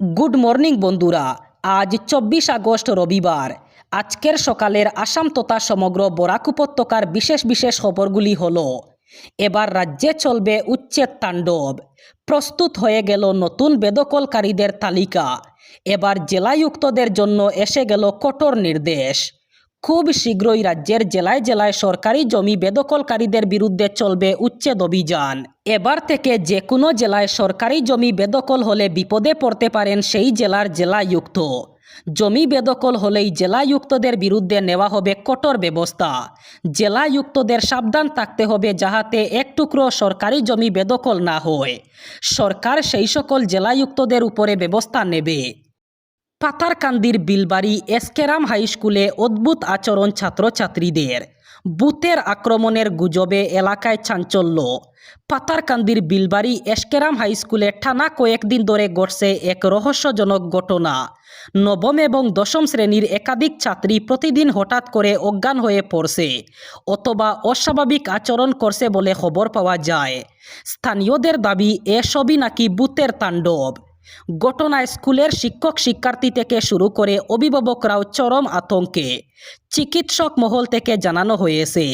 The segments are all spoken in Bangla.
গুড মর্নিং বন্ধুরা। আজ চব্বিশ আগস্ট, রবিবার। আজকের সকালের আসাম তথা সমগ্র বরাক উপত্যকার বিশেষ বিশেষ খবরগুলি হল, এবার রাজ্যে চলবে উচ্ছেদ তাণ্ডব। প্রস্তুত হয়ে গেল নতুন বেদকলকারীদের তালিকা। এবার জেলায়ুক্তদের জন্য এসে গেল কঠোর নির্দেশ। খুব শীঘ্রই রাজ্যের জেলায় জেলায় সরকারি জমি বেদখলকারীদের বিরুদ্ধে চলবে উচ্ছেদ অভিযান। এবার থেকে যে কোনো জেলায় সরকারি জমি বেদখল হলে বিপদে পড়তে পারেন সেই জেলার জেলায়ুক্ত। জমি বেদখল হলেই জেলায়ুক্তদের বিরুদ্ধে নেওয়া হবে কঠোর ব্যবস্থা। জেলায়ুক্তদের সাবধান থাকতে হবে যাহাতে এক টুকরো সরকারি জমি বেদখল না হয়। সরকার সেই সকল জেলায়ুক্তদের উপরে ব্যবস্থা নেবে। পাতারকান্দির বিলবাড়ি এসকেরাম হাই স্কুলে অদ্ভুত আচরণ ছাত্রছাত্রীদের। বুথের আক্রমণের গুজবে এলাকায় চাঞ্চল্য। পাতারকান্দির বিলবাড়ি এসকেরাম হাই স্কুলে টানা কয়েকদিন ধরে ঘটছে এক রহস্যজনক ঘটনা। নবম এবং দশম শ্রেণির একাধিক ছাত্রী প্রতিদিন হঠাৎ করে অজ্ঞান হয়ে পড়ছে অথবা অস্বাভাবিক আচরণ করছে বলে খবর পাওয়া যায়। স্থানীয়দের দাবি, এসবই নাকি বুথের তাণ্ডব। ঘটনায় স্কুলের শিক্ষক শিক্ষার্থী থেকে শুরু করে অভিভাবকরাও চরম আতঙ্কে। চিকিৎসক মহল থেকে জানানো হয়েছে,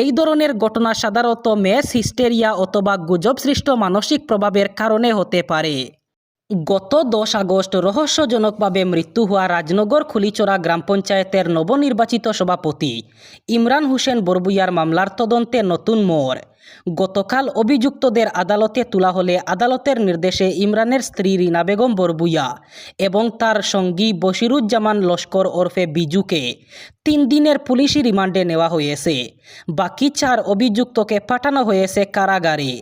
এই ধরনের ঘটনা সাধারণত মেস, হিস্টেরিয়া অথবা গুজব সৃষ্ট মানসিক প্রভাবের কারণে হতে পারে। গত দশ আগস্ট রহস্যজনকভাবে মৃত্যু হওয়া রাজনগর খুলিচড়া গ্রাম পঞ্চায়েতের নবনির্বাচিত সভাপতি ইমরান হোসেন বরবুইয়ার মামলার তদন্তে নতুন মোড়। গতকাল অভিযুক্তদের আদালতে তোলা হলে আদালতের নির্দেশে ইমরানের স্ত্রী রিনা বেগম বরবুইয়া এবং তার সঙ্গী বশিরুজ্জামান লস্কর ওরফে বিজুকে তিন দিনের পুলিশি রিমান্ডে নেওয়া হয়েছে। বাকি চার অভিযুক্তকে পাঠানো হয়েছে কারাগারে।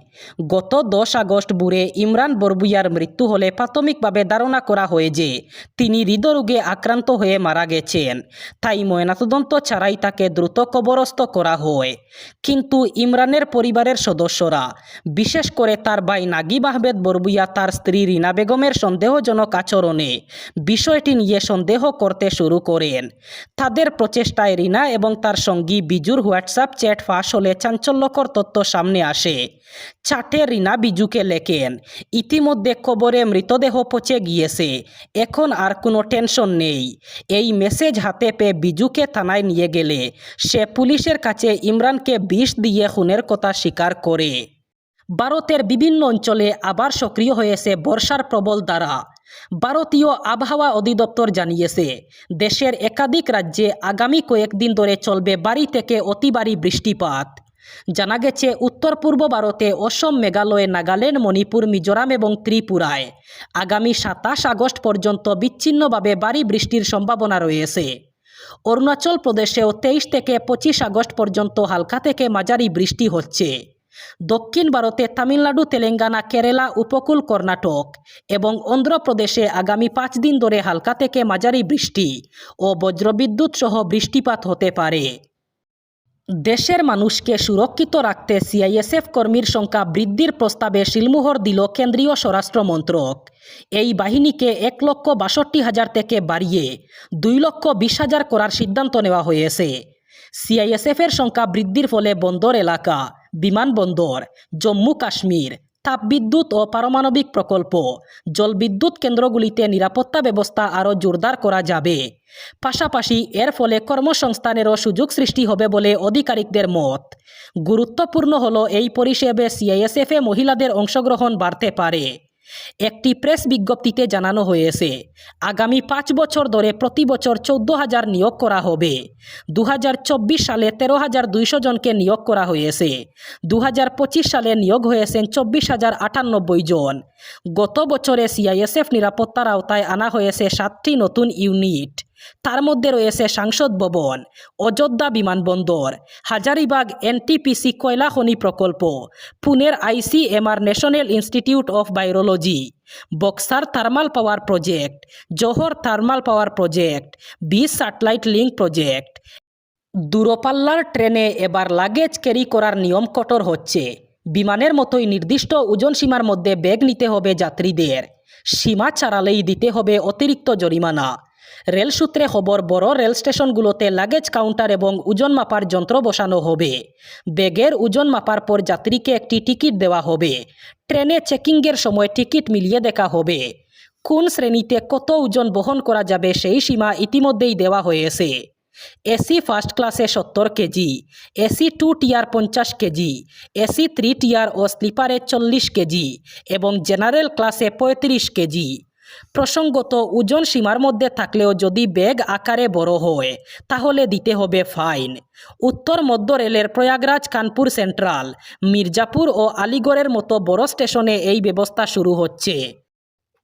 গত দশ আগস্ট বুড়ে ইমরান বরবুইয়ার মৃত্যু হলে প্রাথমিকভাবে ধারণা করা হয় যে তিনি হৃদরোগে আক্রান্ত হয়ে মারা গেছেন। তাই ময়নাতদন্ত ছাড়াই তাকে দ্রুত কবরস্থ করা হয়। কিন্তু ইমরানের পরিবারের সদস্যরা। বিশেষ করে তার ভাই নাগিব আহমেদ বরবুইয়া তার স্ত্রী রিনা বেগমের সন্দেহজনক আচরণে বিষয়টি নিয়ে সন্দেহ করতে শুরু করেন। তাদের প্রচেষ্টায় রিনা এবং তার সঙ্গী বিজুর হোয়াটসঅ্যাপ চ্যাট ফাঁস হলে চাঞ্চল্যকর তথ্য সামনে আসে। চাটে রিনা বিজুকে লেখেন, ইতিমধ্যে কবরে মৃতদেহ পচে গিয়েছে, এখন আর কোনো টেনশন নেই। এই মেসেজ হাতে পেয়ে বিজুকে থানায় নিয়ে গেলে সে পুলিশের কাছে ইমরানকে বিষ দিয়ে খুনের কথা স্বীকার করে। ভারতের বিভিন্ন অঞ্চলে আবার সক্রিয় হয়েছে বর্ষার প্রবল দ্বারা। ভারতীয় আবহাওয়া অধিদপ্তর জানিয়েছে, দেশের একাধিক রাজ্যে আগামী কয়েকদিন ধরে চলবে বাড়ি থেকে অতি ভারী বৃষ্টিপাত। জানা গেছে, উত্তর পূর্ব ভারতে অসম, মেঘালয়, নাগাল্যান্ড, মণিপুর, মিজোরাম এবং ত্রিপুরায় আগামী সাতাশ আগস্ট পর্যন্ত বিচ্ছিন্নভাবে ভারী বৃষ্টির সম্ভাবনা রয়েছে। অরুণাচল প্রদেশেও তেইশ থেকে পঁচিশ আগস্ট পর্যন্ত হালকা থেকে মাঝারি বৃষ্টি হচ্ছে। দক্ষিণ ভারতে তামিলনাড়ু, তেলেঙ্গানা, কেরালা, উপকূল কর্ণাটক এবং অন্ধ্রপ্রদেশে আগামী পাঁচ দিন ধরে হালকা থেকে মাঝারি বৃষ্টি ও বজ্রবিদ্যুৎ সহ বৃষ্টিপাত হতে পারে। দেশের মানুষকে সুরক্ষিত রাখতে সিআইএসএফ কর্মীর সংখ্যা বৃদ্ধির প্রস্তাবে শিলমোহর দিল কেন্দ্রীয় স্বরাষ্ট্র মন্ত্রক। এই বাহিনীকে এক লক্ষ বাষট্টি হাজার থেকে বাড়িয়ে দুই লক্ষ বিশ হাজার করার সিদ্ধান্ত নেওয়া হয়েছে। সিআইএসএফের সংখ্যা বৃদ্ধির ফলে বন্দর এলাকা, বিমানবন্দর, জম্মু কাশ্মীর তাপবিদ্যুৎ ও পারমাণবিক প্রকল্প। জলবিদ্যুৎ কেন্দ্রগুলিতে নিরাপত্তা ব্যবস্থা আরও জোরদার করা যাবে। পাশাপাশি এর ফলে কর্মসংস্থানেরও সুযোগ সৃষ্টি হবে বলে আধিকারিকদের মত। গুরুত্বপূর্ণ হল এই পরিষেবে সিআইএসএফে মহিলাদের অংশগ্রহণ বাড়তে পারে। একটি প্রেস বিজ্ঞপ্তিতে জানানো হয়েছে, আগামী পাঁচ বছর ধরে প্রতি বছর চৌদ্দ হাজার নিয়োগ করা হবে। দু হাজার চব্বিশ সালে তেরো হাজার দুইশো জনকে নিয়োগ করা হয়েছে। দু হাজার পঁচিশ সালে নিয়োগ হয়েছেন চব্বিশ হাজার আটানব্বই জন। গত বছরে সিআইএসএফ নিরাপত্তার আওতায় আনা হয়েছে সাতটি নতুন ইউনিট। তার মধ্যে রয়েছে সাংসদ ভবন, অযোধ্যা বিমানবন্দর, হাজারিবাগ এনটিপিসি কয়লা খনি প্রকল্প, পুনের ICMR national institute of virology, Buxar thermal power project, Johar thermal power project বি স্যাটেলাইট লিঙ্ক প্রজেক্ট। দূরপাল্লার ট্রেনে এবার লাগেজ ক্যারি করার নিয়ম কঠোর হচ্ছে। বিমানের মতোই নির্দিষ্ট ওজন সীমার মধ্যে ব্যাগ নিতে হবে যাত্রীদের। সীমা ছাড়ালেই দিতে হবে অতিরিক্ত জরিমানা। রেল সূত্রে খবর, বড় রেল স্টেশনগুলোতে লাগেজ কাউন্টার এবং ওজন মাপার যন্ত্র বসানো হবে। ব্যাগের ওজন মাপার পর যাত্রীকে একটি টিকিট দেওয়া হবে। ট্রেনে চেকিংয়ের সময় টিকিট মিলিয়ে দেখা হবে। কোন শ্রেণীতে কত ওজন বহন করা যাবে সেই সীমা ইতিমধ্যেই দেওয়া হয়েছে। এসি ফার্স্ট ক্লাসে সত্তর কেজি, এসি টু টিয়ার পঞ্চাশ কেজি, এসি থ্রি টিয়ার ও স্লিপারে চল্লিশ কেজি এবং জেনারেল ক্লাসে পঁয়ত্রিশ কেজি। প্রসঙ্গত, ওজন সীমার মধ্যে থাকলেও যদি ব্যাগ আকারে বড় হয়, তাহলে দিতে হবে ফাইন। উত্তর মধ্য রেলের প্রয়াগরাজ কানপুর সেন্ট্রাল, মির্জাপুর ও আলিগড়ের মতো বড় স্টেশনে এই ব্যবস্থা শুরু হচ্ছে।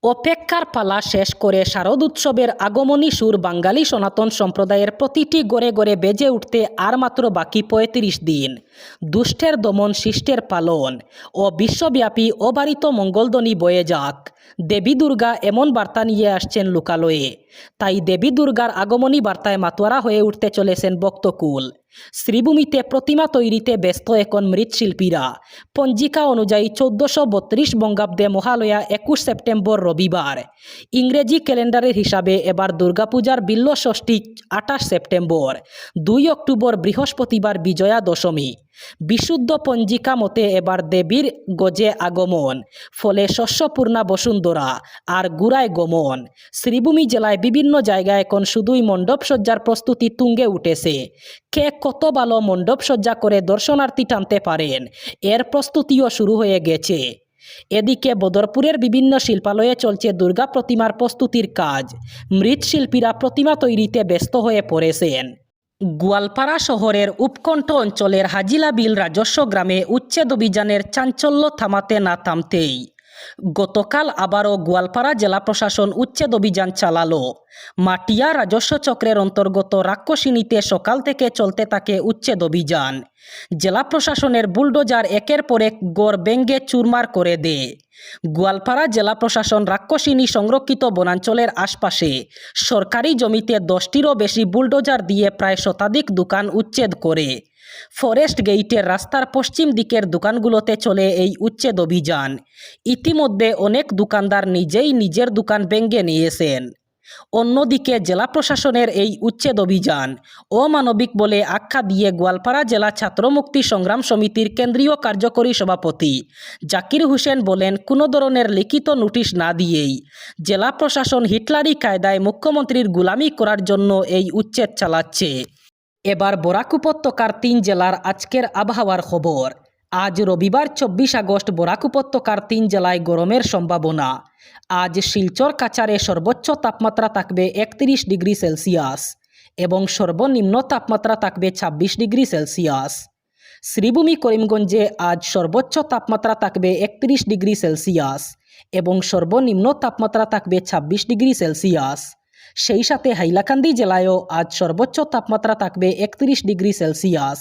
অপেক্ষার পালা শেষ করে শারদ উৎসবের আগমনী সুর বাঙালি সনাতন সম্প্রদায়ের প্রতিটি গড়ে গড়ে বেজে উঠতে আর মাত্র বাকি পঁয়ত্রিশ দিন। দুষ্টের দমন শিষ্টের পালন ও বিশ্বব্যাপী অবারিত মঙ্গলধ্বনি বয়ে যাক। দেবী দুর্গা এমন বার্তা নিয়ে আসছেন লোকালয়ে। তাই দেবী দুর্গার আগমনী বার্তায় মাতোয়ারা হয়ে উঠতে চলেছেন বক্তকুল শ্রীভূমিতে প্রতিমা তৈরিতে ব্যস্ত এখন মৃৎশিল্পীরা। পঞ্জিকা অনুযায়ী চোদ্দোশো বত্রিশ বঙ্গাব্দে মহালয়া একুশ সেপ্টেম্বর রবিবার। ইংরেজি ক্যালেন্ডারের হিসাবে এবার দুর্গাপূজার বিল্ল ষষ্ঠী আঠাশ সেপ্টেম্বর। দুই অক্টোবর বৃহস্পতিবার বিজয়া দশমী। বিশুদ্ধ পঞ্জিকা মতে এবার দেবীর গজে আগমন, ফলে শস্যপূর্ণা বসুন্ধরা আর গুড়ায় গমন। শ্রীভূমি জেলায় বিভিন্ন জায়গায় এখন শুধুই মণ্ডপসজ্জার প্রস্তুতি তুঙ্গে উঠেছে। কে কত ভালো মণ্ডপসজ্জা করে দর্শনার্থী টানতে পারেন, এর প্রস্তুতিও শুরু হয়ে গেছে। এদিকে বদরপুরের বিভিন্ন শিল্পালয়ে চলছে দুর্গা প্রতিমার প্রস্তুতির কাজ। মৃৎশিল্পীরা প্রতিমা তৈরিতে ব্যস্ত হয়ে পড়েছেন। গোয়ালপাড়া শহরের উপকণ্ঠ অঞ্চলের হাজিলা বিল রাজস্ব গ্রামে উচ্ছেদ অভিযানের চাঞ্চল্য থামাতে না থামতেই গতকাল আবারও গোয়ালপাড়া জেলা প্রশাসন উচ্ছেদ অভিযান চালালো। মাটিয়া রাজস্ব চক্রের অন্তর্গত রাক্ষসিনীতে সকাল থেকে চলতে থাকে উচ্ছেদ অভিযান। জেলা প্রশাসনের বুলডোজার একের পর এক গড় ব্যঙ্গে চুরমার করে দেয়। গোয়ালপাড়া জেলা প্রশাসন রাক্ষসিনী সংরক্ষিত বনাঞ্চলের আশপাশে। সরকারি জমিতে দশটিরও বেশি বুলডোজার দিয়ে প্রায় শতাধিক দোকান উচ্ছেদ করে। ফরেস্ট গেইটের রাস্তার পশ্চিম দিকের দোকানগুলোতে চলে এই উচ্ছেদ অভিযান। ইতিমধ্যে অনেক দোকানদার নিজেই নিজের দোকান ভেঙে নিয়েছেন। অন্যদিকে জেলা প্রশাসনের এই উচ্ছেদ অভিযান অমানবিক বলে আখ্যা দিয়ে গোয়ালপাড়া জেলা ছাত্রমুক্তি সংগ্রাম সমিতির কেন্দ্রীয় কার্যকরী সভাপতি জাকির হোসেন বলেন, কোনো ধরনের লিখিত নোটিশ না দিয়েই জেলা প্রশাসন হিটলারি কায়দায় মুখ্যমন্ত্রীর গুলামি করার জন্য এই উচ্ছেদ চালাচ্ছে। এবার বরাক উপত্যকার তিন জেলার আজকের আবহাওয়ার খবর। আজ রবিবার চব্বিশ আগস্ট বরাক উপত্যকার তিন জেলায় গরমের সম্ভাবনা। আজ শিলচর কাচারে সর্বোচ্চ তাপমাত্রা থাকবে একত্রিশ ডিগ্রি সেলসিয়াস এবং সর্বনিম্ন তাপমাত্রা থাকবে ছাব্বিশ ডিগ্রি সেলসিয়াস। শ্রীভূমি করিমগঞ্জে আজ সর্বোচ্চ তাপমাত্রা থাকবে একত্রিশ ডিগ্রি সেলসিয়াস এবং সর্বনিম্ন তাপমাত্রা থাকবে ছাব্বিশ ডিগ্রি সেলসিয়াস। সেই সাথে হাইলাকান্দি জেলায়ও আজ সর্বোচ্চ তাপমাত্রা থাকবে একত্রিশ ডিগ্রি সেলসিয়াস